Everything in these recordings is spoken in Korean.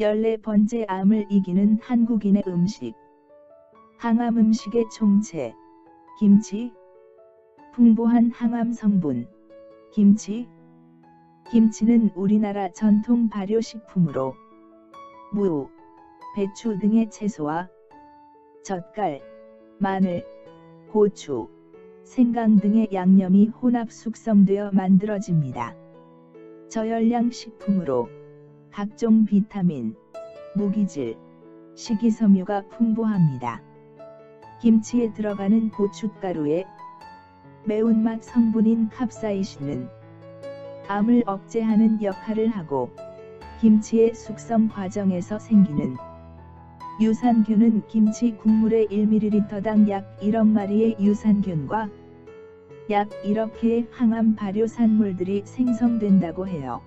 14번째 암을 이기는 한국인의 음식. 항암 음식의 총체. 김치. 풍부한 항암 성분. 김치. 김치는 우리나라 전통 발효식품으로 무, 배추 등의 채소와 젓갈, 마늘, 고추, 생강 등의 양념이 혼합 숙성되어 만들어집니다. 저열량 식품으로 각종 비타민, 무기질, 식이섬유가 풍부합니다. 김치에 들어가는 고춧가루에 매운맛 성분인 캡사이신은 암을 억제하는 역할을 하고 김치의 숙성 과정에서 생기는 유산균은 김치 국물의 1ml당 약 1억 마리의 유산균과 약 1억 개의 항암 발효 산물들이 생성된다고 해요.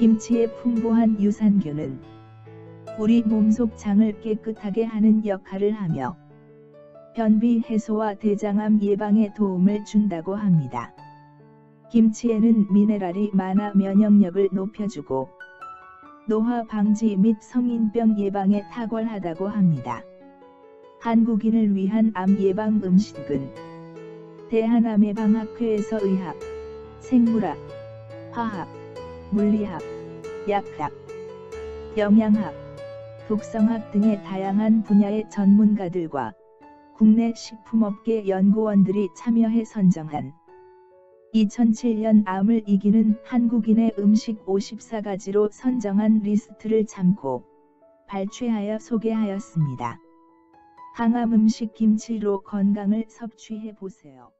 김치의 풍부한 유산균은 우리 몸속 장을 깨끗하게 하는 역할을 하며 변비 해소와 대장암 예방에 도움을 준다고 합니다. 김치에는 미네랄이 많아 면역력을 높여주고 노화 방지 및 성인병 예방에 탁월하다고 합니다. 한국인을 위한 암 예방 음식은 대한암예방학회에서 의학, 생물학, 화학, 물리학, 약학, 영양학, 독성학 등의 다양한 분야의 전문가들과 국내 식품업계 연구원들이 참여해 선정한 2007년 암을 이기는 한국인의 음식 54가지로 선정한 리스트를 참고 발췌하여 소개하였습니다. 항암 음식 김치로 건강을 섭취해 보세요.